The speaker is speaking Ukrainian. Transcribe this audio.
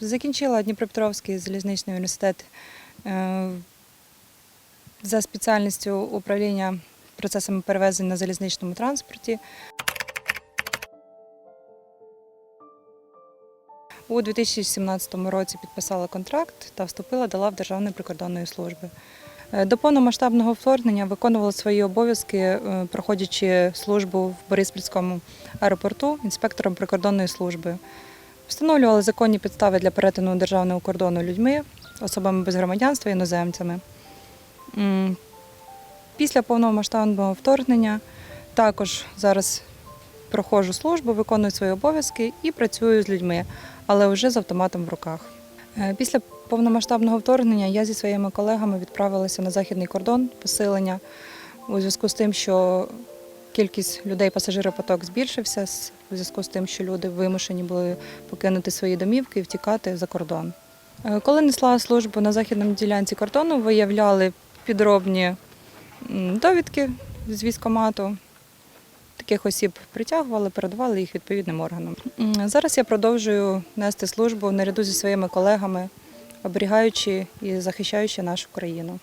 Закінчила Дніпропетровський залізничний університет е, за спеціальністю управління процесами перевезень на залізничному транспорті. У 2017 році підписала контракт та вступила до лав Державної прикордонної служби. Е, До повномасштабного вторгнення виконувала свої обов'язки, е, проходячи службу в Бориспільському аеропорту інспектором прикордонної служби. Встановлювали законні підстави для перетину державного кордону людьми, особами без громадянства, іноземцями. Після повномасштабного вторгнення також зараз проходжу службу, виконую свої обов'язки і працюю з людьми, але вже з автоматом в руках. Е, Після повномасштабного вторгнення я зі своїми колегами відправилася на західний кордон посилення у зв'язку з тим, що кількість людей пасажиропоток збільшився, у зв'язку з тим, що люди вимушені були покинути свої домівки і втікати за кордон. Е, Коли несла службу на західному ділянці кордону, виявляли підробні довідки з військомату. Таких осіб притягували, передавали їх відповідним органам. Зараз я продовжую нести службу наряду зі своїми колегами, оберігаючи і захищаючи нашу країну.